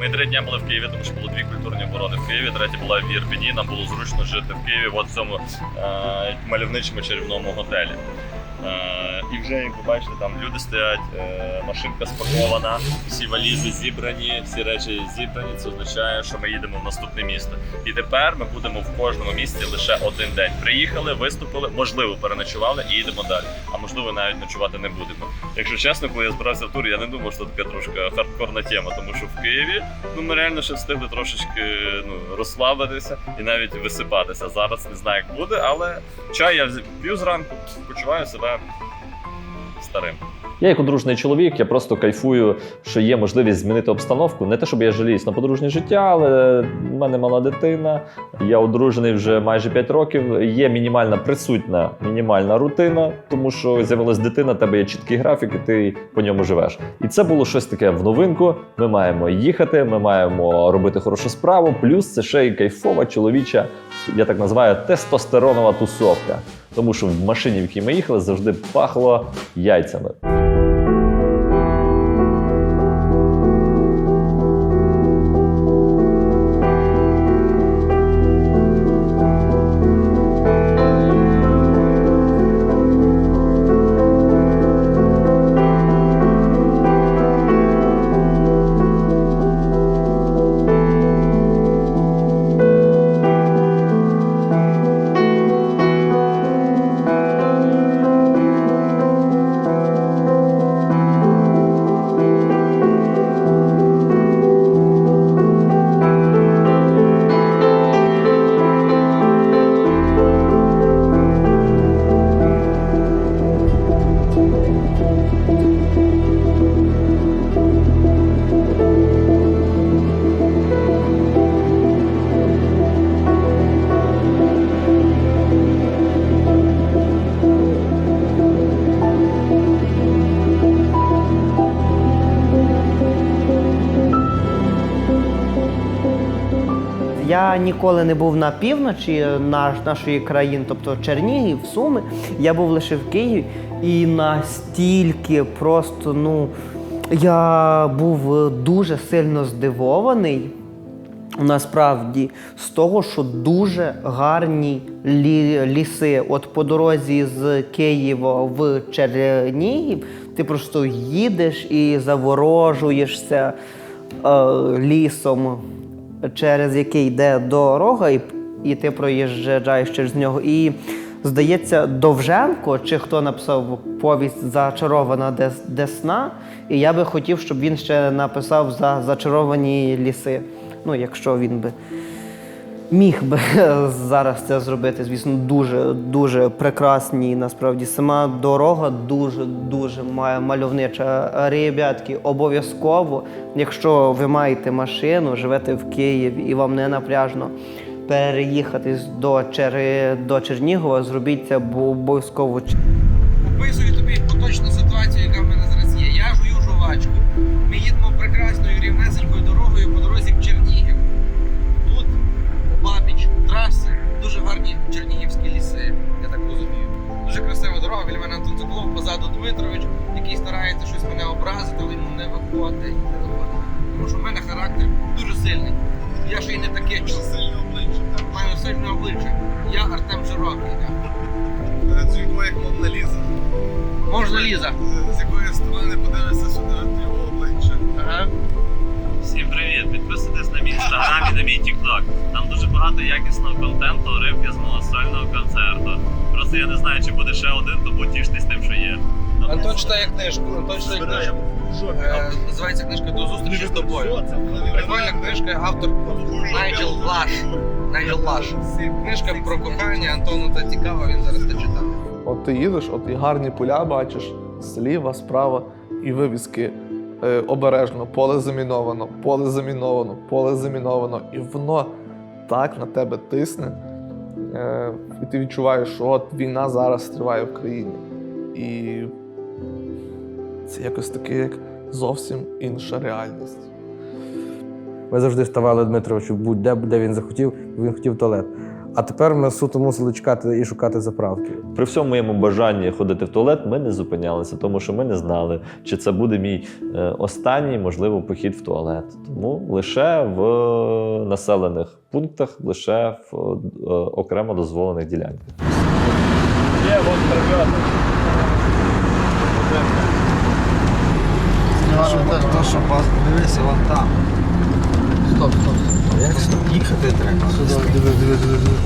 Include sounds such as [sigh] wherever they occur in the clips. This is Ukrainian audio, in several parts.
Ми три дні були в Києві, тому що було дві культурні оборони в Києві. Третя була в Єрпіні. Нам було зручно жити в Києві, в цьому е, мальовничому чарівному готелі. Е, і вже, як ви бачите, там люди стоять, е, машинка спакована, всі валізи зібрані, всі речі зібрані. Це означає, що ми їдемо в наступне місто. І тепер ми будемо в кожному місті лише один день. Приїхали, виступили, можливо, переночували і їдемо далі. А можливо, навіть ночувати не будемо. Якщо чесно, коли я збирався в тур, я не думав, що така трошки хардкорна тема, тому що в Києві ну ми реально ще встигли трошечки ну, розслабитися і навіть висипатися. Зараз не знаю, як буде, але чай я п'ю зранку, почуваю себе старим. Я як одружений чоловік, я просто кайфую, що є можливість змінити обстановку. Не те, щоб я жаліюсь на подружнє життя, але в мене мала дитина. Я одружений вже майже 5 років. Є мінімальна присутня мінімальна рутина, тому що з'явилась дитина, тебе є чіткий графік, і ти по ньому живеш. І це було щось таке в новинку. Ми маємо їхати, ми маємо робити хорошу справу. Плюс це ще й кайфова чоловіча, я так називаю тестостеронова тусовка. Тому що в машині, в якій ми їхали, завжди пахло яйцями. Ніколи не був на півночі наш, нашої країни, тобто Чернігів, Суми. Я був лише в Києві, і настільки просто, ну я був дуже сильно здивований. Насправді, з того, що дуже гарні лі- ліси. От по дорозі з Києва в Чернігів ти просто їдеш і заворожуєшся е, лісом, через який йде дорога, і, і ти проїжджаєш через нього. І здається, Довженко, чи хто написав повість Зачарована Десна, і я би хотів, щоб він ще написав за зачаровані ліси. Ну, якщо він би міг би [laughs] зараз це зробити. Звісно, дуже дуже прекрасні. Насправді сама дорога дуже дуже мальовнича. Ребятки, обов'язково, якщо ви маєте машину, живете в Києві і вам не напряжно переїхати до, Чер... до Чернігова, зробіть це обов'язково. Описую тобі поточну ситуацію, яка в мене зараз є. Я жую жувачку. Ми їдемо прекрасною рівнесенькою гарні чернігівські ліси, я так розумію. Дуже красива дорога, біля мене Антон Соколов, позаду Дмитрович, який старається щось мене образити, але йому не виходить. Тому що в мене характер дуже сильний. Я ще й не таке сильне обличчя. Маю сильне обличчя. Я Артем Широкий. З якого як мовна ліза. Можна Ліза. З якої сторони подивишся сюди на його обличчя. Ага. Всім привіт! Підписуйтесь на мій інстаграм і на мій тікток. Там дуже багато якісного контенту, ривки з мого сольного концерту. Просто я не знаю, чи буде ще один, тому тіштесь тим, що є. Антон читає книжку. Антон читає книжку. Е, Називається книжка До зустрічі з тобою. Прикольна книжка, автор Найджел Лаш. Найджел Лаш. Книжка про кохання, Антону це цікаво, він зараз це читає. От ти їдеш, от і гарні поля бачиш, зліва, справа, і вивіски обережно, поле заміновано, поле заміновано, поле заміновано, і воно так на тебе тисне. Е, і ти відчуваєш, що от війна зараз триває в країні. І це якось таке, як зовсім інша реальність. Ми завжди ставали Дмитровичу будь-де, де він захотів, він хотів туалет. А тепер ми суто мусили чекати і шукати заправки. При всьому моєму бажанні ходити в туалет, ми не зупинялися, тому що ми не знали, чи це буде мій е, останній, можливо, похід в туалет. Тому лише в населених пунктах, лише в е, окремо дозволених ділянках. Дивися, вон там. Стоп, стоп? Їхати треба. Сюди, диви, диви, диви, диви.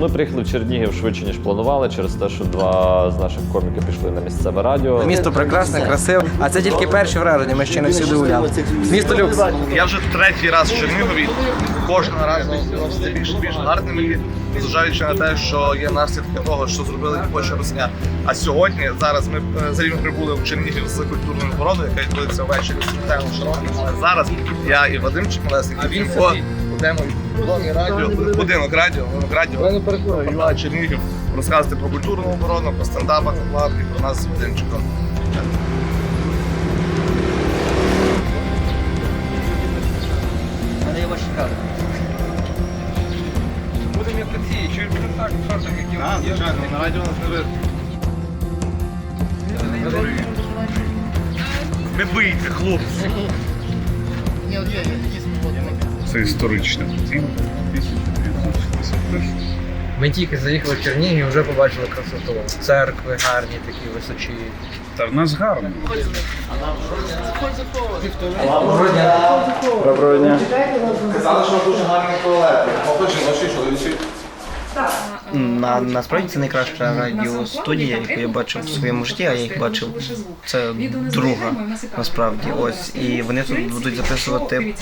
Ми приїхали в Чернігів швидше, ніж планували, через те, що два з наших коміків пішли на місцеве радіо. Місто прекрасне, красиве. А це тільки перші враження, ми ще не всюди гуляли. Місто люкс. Я вже третій раз в Чернігові. Кожного разу все більше і більш гарними, незважаючи на те, що є наслідки того, що зробили робоча русня. А сьогодні зараз ми е, за прибули в Чернігів з культурною породою, яка відбудеться ввечері з Віталієм зараз я і Вадим Чемелесник, і Вінфо будемо в радіо, будинок радіо, будинок радіо. ЮА Чернігів розказувати про культурну оборону, про стендап аквапарк і про нас з Вадимчиком. Але я так. Так, звичайно, на радіо нас не видно. Не бийте, хлопці! Це історична будинка. Ми тільки заїхали в Чернігів, і вже побачили красоту. Церкви гарні, такі височі. Та в нас гарно. Казали, що дуже гарний туалет. Хлопці, жіночі, чоловічі. На, насправді це найкраща радіостудія, яку я бачив в своєму житті, а я їх бачив. Це друга насправді. Ось і вони тут будуть записувати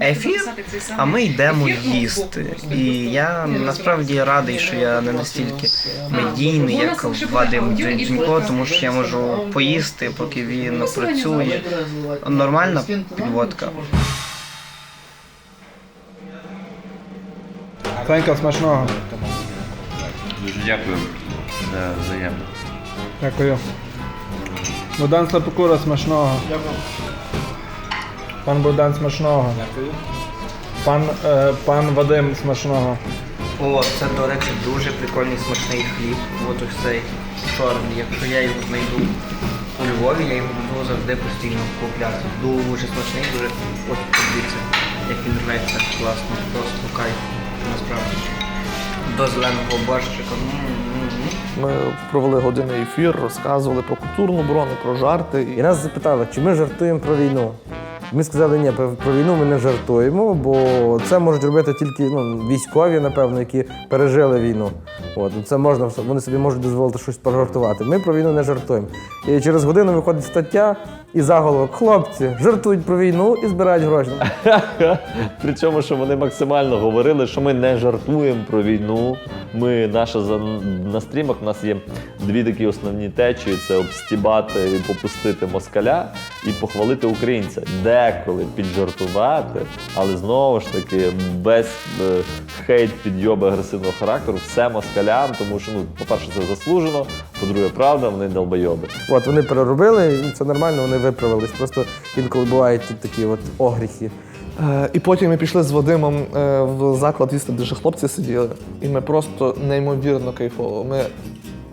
ефір, а ми йдемо їсти. І я насправді радий, що я не настільки медійний, як Вадим Дзінько, тому що я можу поїсти, поки він працює. Нормальна підводка. Танька, смачного. Дякую за взаємно. Дякую. Богдан Слепокура, смачного. Пан Богдан смачного. Пан, е, пан Вадим смачного. О, це, до речі, дуже прикольний смачний хліб. От ось цей чорний. Якщо я його знайду у Львові, я його буду завжди постійно купляти. Дуже смачний, дуже от подивіться, як він рветься класно, просто кайф, насправді. До зеленого борщика. Ми провели годинний ефір, розказували про культурну оборону, про жарти. І нас запитали, чи ми жартуємо про війну. Ми сказали, ні, про про війну ми не жартуємо, бо це можуть робити тільки ну, військові, напевно, які пережили війну. От, це можна, вони собі можуть дозволити щось пожартувати. Ми про війну не жартуємо. І через годину виходить стаття, І заголовок хлопці жартують про війну і збирають гроші. Причому, що вони максимально говорили, що ми не жартуємо про війну. Ми наша на стрімах у нас є дві такі основні течії: це обстібати і попустити москаля і похвалити українця. Деколи піджартувати, але знову ж таки без е, хейт, підйоби агресивного характеру, все москалям, тому що ну, по-перше, це заслужено, по-друге, правда, вони долбойоби. От вони переробили, і це нормально, вони виправились. Просто інколи бувають тут такі от огріхи. Е, І потім ми пішли з Вадимом е, в заклад їсти, де вже хлопці сиділи, і ми просто неймовірно кайфово. Ми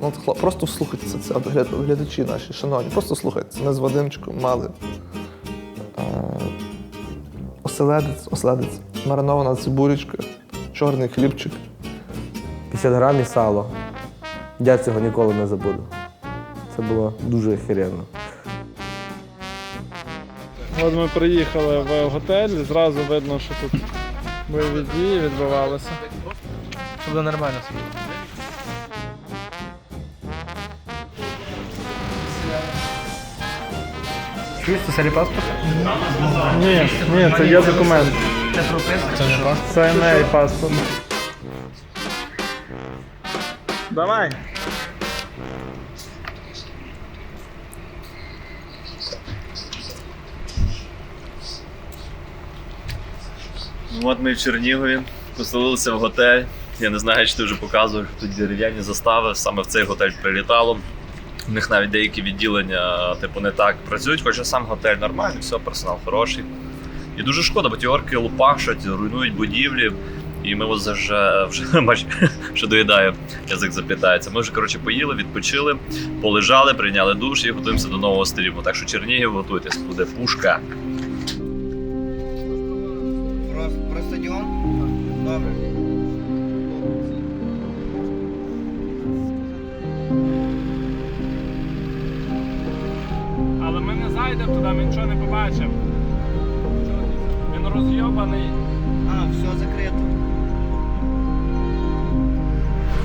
ну, хлоп, просто вслухайтеся це, от гляд- глядачі наші, шановні, просто слухайтеся. Ми з Вадимчиком мали е, оселедець, оселедець, маринована цибулечка, чорний хлібчик. 50 грамів сало. Я цього ніколи не забуду. Це було дуже охеренно. От ми приїхали в готель, зразу видно, що тут бойові дії відбувалися. Щоб було нормально собі. Чуєш, це паспорт? Ні, ні, це є документ. Це прописка? Це не паспорт. Це не паспорт. Давай. От ми в Чернігові поселилися в готель. Я не знаю, чи ти вже показував, що тут дерев'яні застави. Саме в цей готель прилітало. У них навіть деякі відділення, типу, не так працюють, хоча сам готель нормальний, все, персонал хороший. І дуже шкода, бо ті орки лупашать, руйнують будівлі. І ми ось вже, вже [laughs] бач, що доїдає, язик заплітається. Ми вже коротше поїли, відпочили, полежали, прийняли душ і готуємося до нового стріму. Так що Чернігів готуйтесь, буде пушка. Зайдемо туди, ми нічого не побачимо. Він розйобаний. А, все закрито.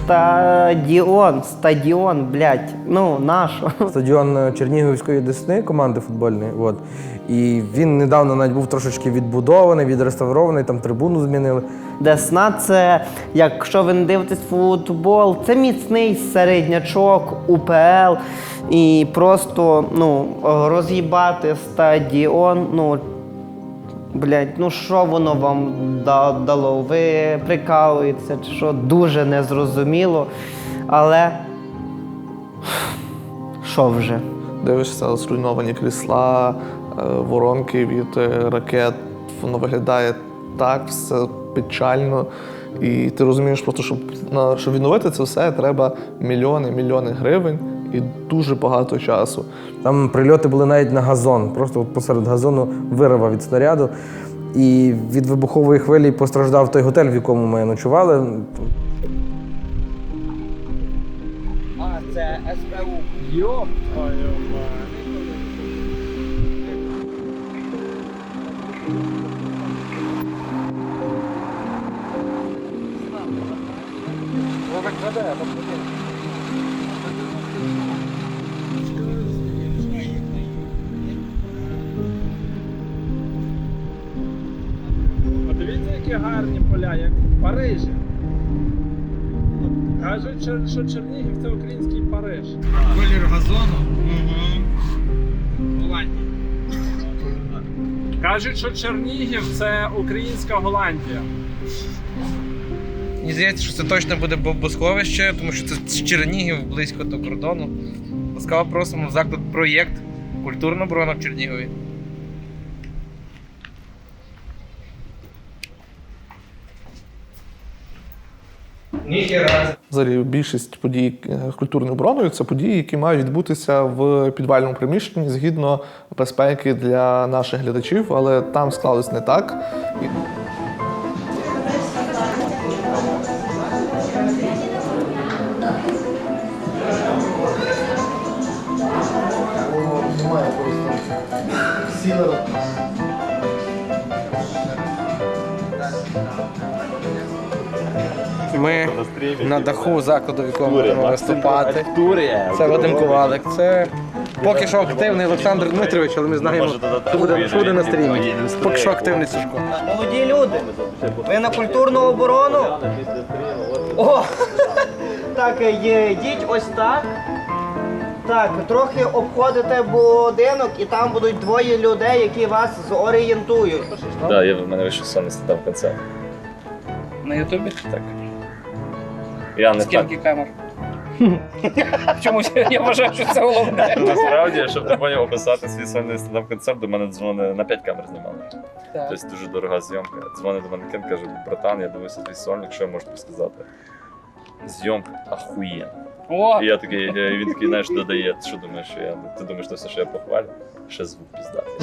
Стадіон, стадіон, блядь, ну нащо? [laughs] Стадіон е, Чернігівської Десни, команди футбольної. От. І він недавно навіть був трошечки відбудований, відреставрований, там трибуну змінили. Десна це, якщо ви не дивитесь футбол, це міцний середнячок, УПЛ. І просто ну, роз'їбати стадіон, ну. Блять, ну що воно вам дало? Ви прикалуєтеся, чи що дуже незрозуміло. Але що вже? Дивишся, зруйновані крісла, е, воронки від е, ракет. Воно виглядає так, все печально. І ти розумієш, просто щоб, щоб відновити це все, треба мільйони, мільйони гривень і дуже багато часу. Там прильоти були навіть на газон. Просто от посеред газону вирвав від снаряду. І від вибухової хвилі постраждав той готель, в якому ми ночували. А, це СБУ. Йоп твою мать. Подивіться, які гарні поля, як в Парижі. Кажуть, що- Чернігів це український Париж. Колір газону. Угу. Голландія. Кажуть, що Чернігів це українська Голландія. Мені здається, що це точно буде бомбосховище, тому що це з Чернігів близько до кордону. Ласкаво просимо в заклад проєкт Культурна оборона в Чернігові. Ніхера. Взагалі, більшість подій е, культурною обороною це події, які мають відбутися в підвальному приміщенні згідно безпеки для наших глядачів, але там склалось не так. І Ми на даху закладу, в якому будемо виступати. Це Вадим Ковалик. Це Поки що активний Олександр Дмитрович, але ми знаємо, що буде, буде на стрімі. Поки що активний Сушко. Молоді люди, ви на культурну оборону? О! [laughs] Так, йдіть ось так. Так, трохи обходите будинок, і там будуть двоє людей, які вас зорієнтують. Так, я в мене вийшов саме стендап концерт. На Ютубі? Так. Я не так. Скільки камер? [laughs] Чомусь я вважаю, що це головне. Насправді, щоб ти поняв описати свій сольний стендап концерт, до мене дзвони на 5 камер знімали. Тобто дуже дорога зйомка. Дзвонить до мене Кен, каже, братан, я дивився твій сольник, що я можу тобі сказати? Зйомка ахуєнна. О! І я такий, е, і він такий, знаєш, додає, що думаєш, що я. Ти думаєш, що все, що я похвалю? Ще звук піздатий.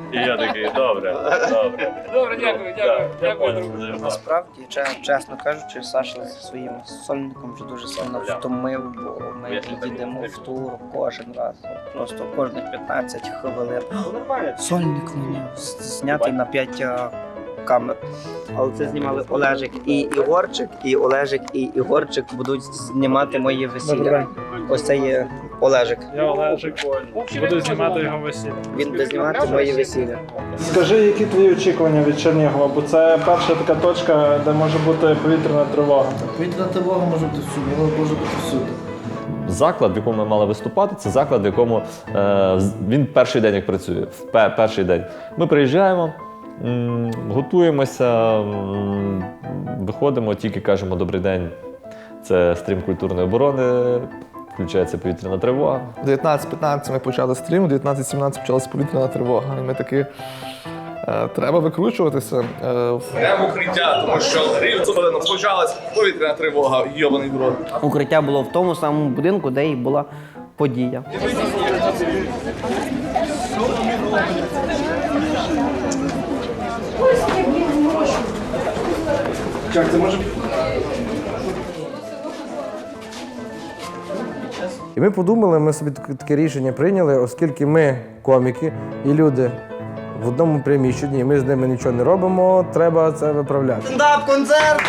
[laughs] І я такий, добре, добре. Добре, дякую, дякую, Да, я дякую. понял. Насправді, че- чесно кажучи, Саша зі своїм сольником вже дуже сильно втомив, бо ми їдемо в тур кожен раз. Просто кожних 15 хвилин. Сольник на нього знятий на 5 камер. Але це знімали Олежик і Ігорчик, і Олежик і Ігорчик будуть знімати мої весілля. Ось це є Олежик. Я Олежик. Буду знімати його весілля. Він буде знімати мої весілля. Скажи, які твої очікування від Чернігова? Бо це перша така точка, де може бути повітряна тривога. Повітряна тривога може бути всюди, вона може бути всюди. Заклад, в якому ми мали виступати, це заклад, в якому е, він перший день як працює. В перший день. Ми приїжджаємо, готуємося, виходимо, тільки кажемо добрий день. Це стрім культурної оборони, включається повітряна тривога. В 19-15 ми почали стрім, у 19-17 почалася повітряна тривога. І ми таки е, треба викручуватися. Е, в- укриття, тому що рівно почалась повітряна тривога, йобаний в рот. Укриття було в тому самому будинку, де і була подія. І ми подумали, ми собі таке- рішення прийняли, оскільки ми коміки і люди в одному приміщенні, і ми з ними нічого не робимо, треба це виправляти. Стендап-концерт!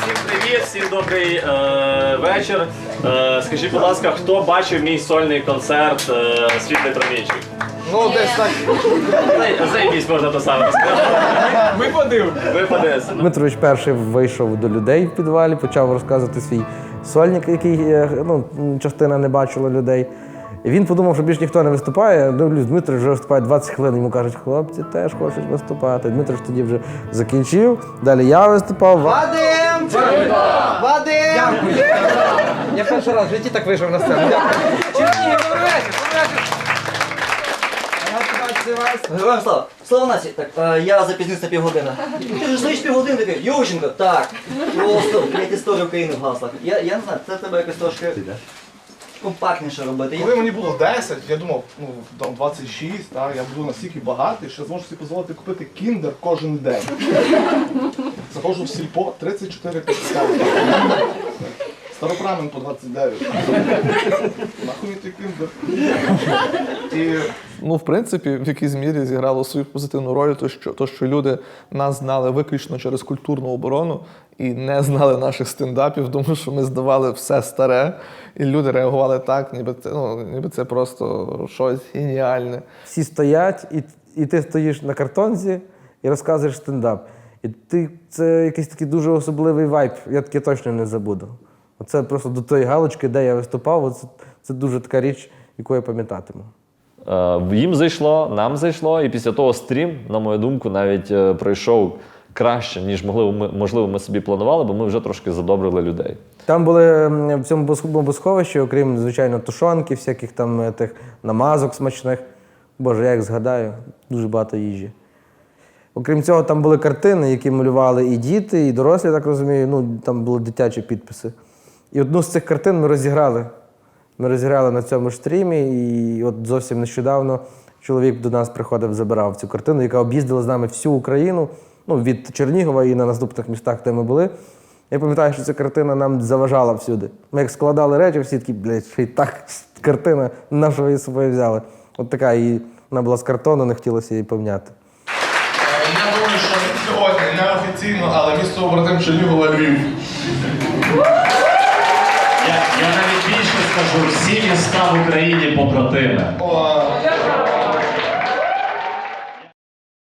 Всім привіт, всім добрий е, вечір. Е, скажіть, будь ласка, хто бачив мій сольний концерт е, Світлий промінчик? Ну, десь так. Заїбісь можна то саме сказати. Випадив. Випаде. Дмитрович перший вийшов до людей в підвалі, почав розказувати свій сольник, який е, ну, частина не бачила людей. І він подумав, що більш ніхто не виступає. Дивлюсь, Дмитро вже виступає 20 хвилин. Йому кажуть, хлопці теж хочуть виступати. Дмитро ж тоді вже закінчив. Далі я виступав. Вадим! Вадим! Я перший раз в житті так вийшов на сцену. Дякую. Чернігів, добрий вечір, Героям слава! Слава нації! Так, е, я запізнився півгодини. Ти ж знаєш півгодини такий, Ющенко, так. Просто блядь, історія України в гаслах. Я, я не знаю, це треба якось трошки компактніше робити. Коли мені було 10, я думав, ну там 26, так, я буду настільки багатий, що зможу собі дозволити купити кіндер кожен день. Заходжу в сільпо 34 капітали. Старопрамен по 29. [laughs] Нахуй той кіндер. І Ну, в принципі, в якійсь мірі зіграло свою позитивну роль, то що, то, що люди нас знали виключно через культурну оборону і не знали наших стендапів, тому що ми здавали все старе, і люди реагували так, ніби це, ну, ніби це просто щось геніальне. Всі стоять, і, і ти стоїш на картонці і розказуєш стендап. І ти це якийсь такий дуже особливий вайб. Я таке точно не забуду. Оце просто до тої галочки, де я виступав, оце, це дуже така річ, яку я пам'ятатиму. Е, Їм зайшло, нам зайшло, і після того стрім, на мою думку, навіть е, пройшов краще, ніж можливо ми, можливо, ми собі планували, бо ми вже трошки задобрили людей. Там були в цьому бос- бомбосховищі, окрім, звичайно, тушонки, всяких там е, тих намазок смачних. Боже, я їх згадаю, дуже багато їжі. Окрім цього, там були картини, які малювали і діти, і дорослі, я так розумію. Ну, там були дитячі підписи. І одну з цих картин ми розіграли. Ми розіграли на цьому стрімі, і от зовсім нещодавно чоловік до нас приходив, забирав цю картину, яка об'їздила з нами всю Україну, ну, від Чернігова і на наступних містах, де ми були. Я пам'ятаю, що ця картина нам заважала всюди. Ми як складали речі, всі такі, блядь, ще й так картина, на що її собою взяли. От така, і вона була з картону, не хотілося її помняти. я думаю, що сьогодні неофіційно, але місто побратим Чернігова Львів. Скажу, всі міста в Україні побратими.